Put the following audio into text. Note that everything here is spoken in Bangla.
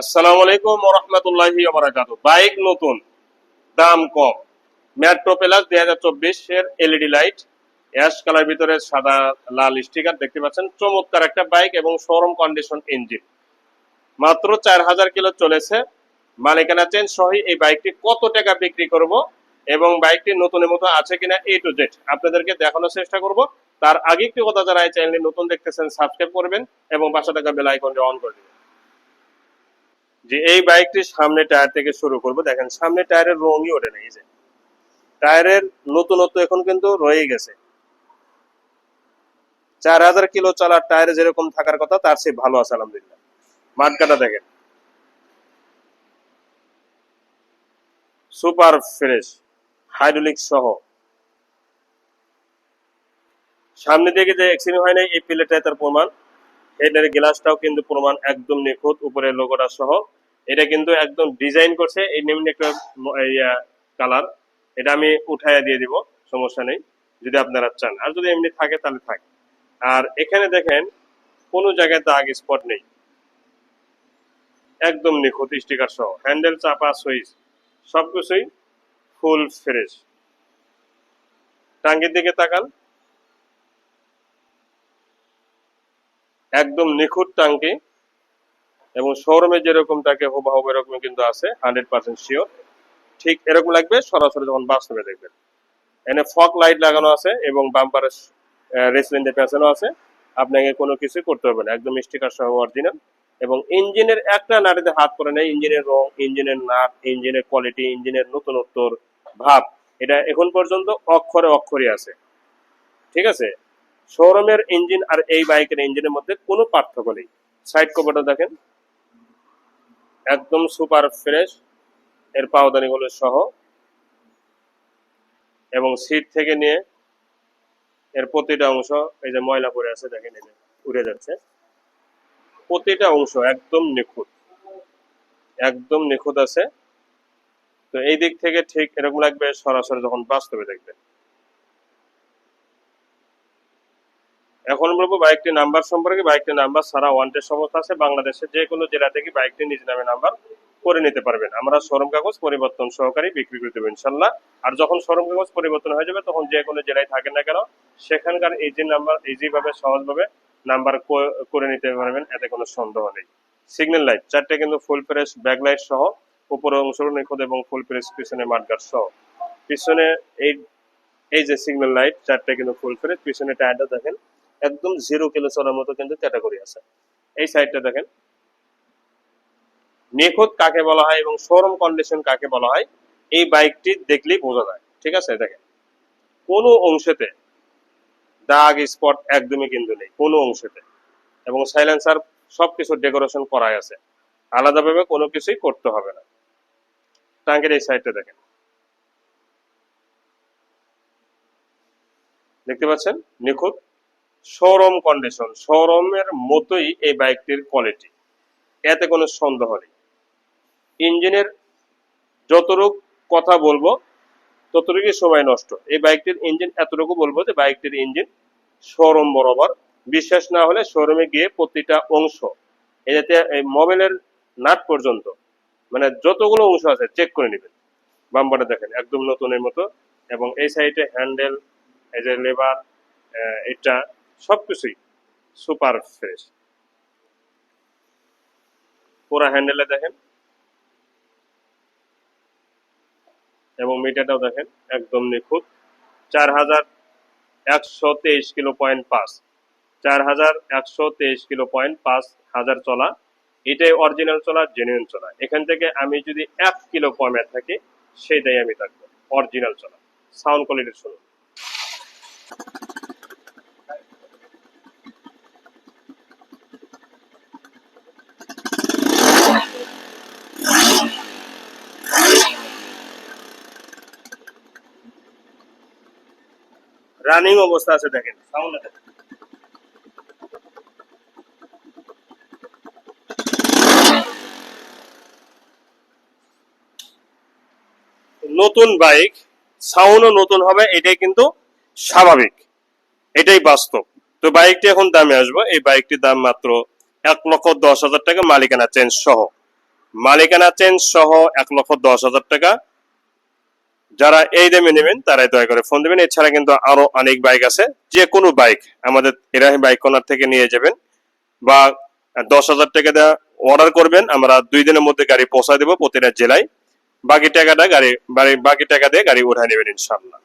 আসসালামু আলাইকুম রহমতুল্লাহি বাইক নতুন, দাম কম। মেট্রো প্লাস দুই হাজার চব্বিশ এর এলইডি লাইট। অ্যাশ কালার ভিতরে সাদা, লাল স্টিকার দেখতে পাচ্ছেন। চমৎকার একটা বাইক এবং শোরুম কন্ডিশন ইঞ্জিন। মাত্র চার হাজার কিলো চলেছে। মালিকানা চেঞ্জ সহ এই বাইকটি কত টাকা বিক্রি করব এবং বাইকটি নতুনের মতো আছে কিনা এ টু জেড আপনাদেরকে দেখানোর চেষ্টা করব। তার আগে একটি কথা যারা এই চ্যানেলটি নতুন দেখতেছেন, সাবস্ক্রাইব করবেন এবং পাশে থাকা বেল আইকনটি অন করে দিবেন। যে এই বাইকটির সামনে টায়ার থেকে শুরু করব। দেখেন, সামনে টায়ারের রঙই ওঠে না, এই যে। টায়ারের নতুনত্ব এখন কিন্তু রয়ে গেছে। চার হাজার কিলো চালার টায়ারে যেরকম থাকার কথা, তার চেয়ে ভালো আছে, আলহামদুলিল্লাহ। মাঠকাটা দেখেন। সুপার ফ্রেশ, হাইড্রোলিক সহ। সামনে দিকে যে অ্যাক্সিডেন্ট হয় নাই, এই প্লেটে তার প্রমাণ। এটার গ্লাসটাও কিন্তু প্রমাণ একদম নিখুঁত, উপরের লোগোটা সহ। এটা কিন্তু একদম ডিজাইন করছে এই নিম্ন একটা কালার এটা আমি উঠাইয়া দিয়ে দিব, সমস্যা নেই, যদি আপনারা চান। আর যদি এমনি থাকে, তাহলে থাকে। আর এখানে দেখেন, কোনো জায়গায় দাগ স্পট নেই। একদম নিখুঁত স্টিকার সহ। হ্যান্ডেল চাপা, সুইচ, সবকিছুই ফুল ফ্রেশ টাঙ্গির দিকে তাকান। একদম নিখুঁত টাঙ্কি এবং শোরুমে যেরকম থাকে হুবাহুব এরকম কিন্তু আছে হান্ড্রেড পার্সেন্ট শিওর ঠিক এরকম লাগবে, সরাসরি যখন বাস্তবে দেখবেন। এনে ফক লাইট লাগানো আছে এবং বাম্পারের রেসলেন্টে পেছানো আছে। আপনাকে কোনো কিছু করতে হবে না, একদম স্টিকার সহ অরিজিনাল এবং ইঞ্জিনের একটা নাটিতে হাত পরে নেই, ইঞ্জিনের রং, ইঞ্জিনের নাট, ইঞ্জিনের কোয়ালিটি ইঞ্জিনের নতুনত্বর ভাব। এটা এখন পর্যন্ত অক্ষরে অক্ষরই আছে। ঠিক আছে? শোরুমের ইঞ্জিন আর এই বাইকের ইঞ্জিনের মধ্যে কোনো পার্থক্য নেই। সাইড কভারটা দেখেন। একদম সুপার ফ্রেশ এর পাওদানিগুলো সহ। এবং সিট থেকে নিয়ে এর প্রতিটা অংশ, এই যে ময়লা পড়ে আছে, দেখেন এই যে উড়ে যাচ্ছে। প্রতিটা অংশ একদম নিখুঁত। একদম নিখুঁত আছে। তো এই দিক থেকে ঠিক এরকম লাগবে, সরাসরি যখন বাস্তবে দেখবেন। এখন বলব বাইকটির নাম্বার সম্পর্কে, বাইকটির নাম্বার সারা ওয়ান্টেড সমস্ত আছে। বাংলাদেশের যে কোনো জেলা থেকে বাইকটি নিজ নামে নাম্বার করে নিতে পারবেন। আমরা শোরুম কাগজ পরিবর্তন সহকারী বিক্রি করে দেবো ইনশাল্লাহ আর যখন শোরুম কাগজ পরিবর্তন হয়ে যাবে, তখন যে কোনো জেলায় থাকেন না কেন, সেখানকার ইজি নাম্বার ইজি ভাবে সহজভাবে নাম্বার করে নিতে পারবেন, এতে কোনো সন্দেহ নেই। সিগন্যাল লাইট, চারটে কিন্তু ফুল ফ্রেশ ব্যাকলাইট সহ, উপরে অংশ নিখুঁত এবং ফুল প্রেস পিছনে মাঠগার সহ। পিছনে এই এই যে সিগন্যাল লাইট, চারটে কিন্তু ফুল ফ্রেশ, পিছনে টায়ারটা দেখেন। একদম জিরো কিলো চলার মতো কিন্তু ক্যাটাগরি আছে। এই সাইডটা দেখেন। নিখুঁত কাকে বলা হয় এবং শোরুম কন্ডিশন কাকে বলা হয়, এই বাইকটি দেখলেই বোঝা যায়। ঠিক আছে, দেখেন। কোনো অংশেতে দাগ স্পট একদমই কিন্তু নেই, কোনো অংশেতে। এবং সাইলেন্সার সবকিছু ডেকোরেশন করাই আছে। আলাদাভাবে কোনো কিছুই করতে হবে না। ট্যাঙ্কের এই সাইডটা দেখেন। দেখতে পাচ্ছেন? নিখুঁত শোরুম কন্ডিশন শোরুমের মতোই এই বাইকটির কোয়ালিটি এতে কোনো সন্দেহ নেই। ইঞ্জিনের যতটুক কথা বলব, ততটুকুই সময় নষ্ট। এই বাইকটির ইঞ্জিন এতটুকু বলব যে বাইকটির ইঞ্জিন শোরুম বরাবর। বিশ্বাস না হলে শোরুমে গিয়ে প্রতিটা অংশ এতে এই মোবাইলের নাট পর্যন্ত মানে যতগুলো অংশ আছে চেক করে নেবেন। বাম্পারটা দেখেন, একদম নতুনের মতো। এবং এই সাইডে হ্যান্ডেল এই যে লেবার এটা সবকিছুই সুপার ফ্রেশ। পুরো হ্যান্ডেলে দেখেন। এবং মিটারটাও দেখেন, একদম নিখুঁত। চার হাজার একশো তেইশ কিলো পয়েন্ট পাঁচ। চার হাজার একশো তেইশ কিলো পয়েন্ট পাঁচ হাজার চলা। এটাই অরিজিনাল চলা জেনুইন চলা। এখান থেকে আমি যদি এক কিলো কমে থাকি, সেইটাই আমি থাকব। অরিজিনাল চলা। সাউন্ড কোয়ালিটি শুনুন। রানিং অবস্থা আছে দেখেন সাউন্ড নতুন বাইক সাউন্ডও নতুন হবে, এটাই কিন্তু স্বাভাবিক। এটাই বাস্তব। তো বাইকটি এখন দামে আসব। এই বাইকটির দাম মাত্র এক লক্ষ দশ হাজার টাকা, মালিকানা চেঞ্জ সহ। মালিকানা চেঞ্জ সহ এক লক্ষ দশ হাজার টাকা। যারা এই দামে নেবেন, তারাই দয়া করে ফোন দেবেন। এছাড়া কিন্তু আরও অনেক বাইক আছে। যে কোনো বাইক আমাদের এরাহি বাইক কর্নার থেকে নিয়ে যাবেন বা দশ হাজার টাকা দেওয়া অর্ডার করবেন, আমরা দুই দিনের মধ্যে গাড়ি পৌঁছায় দেবো প্রতিটা জেলায়। বাকি টাকাটা গাড়ি বাকি টাকা দিয়ে গাড়ি উঠায় নেবেন ইনশাল্লাহ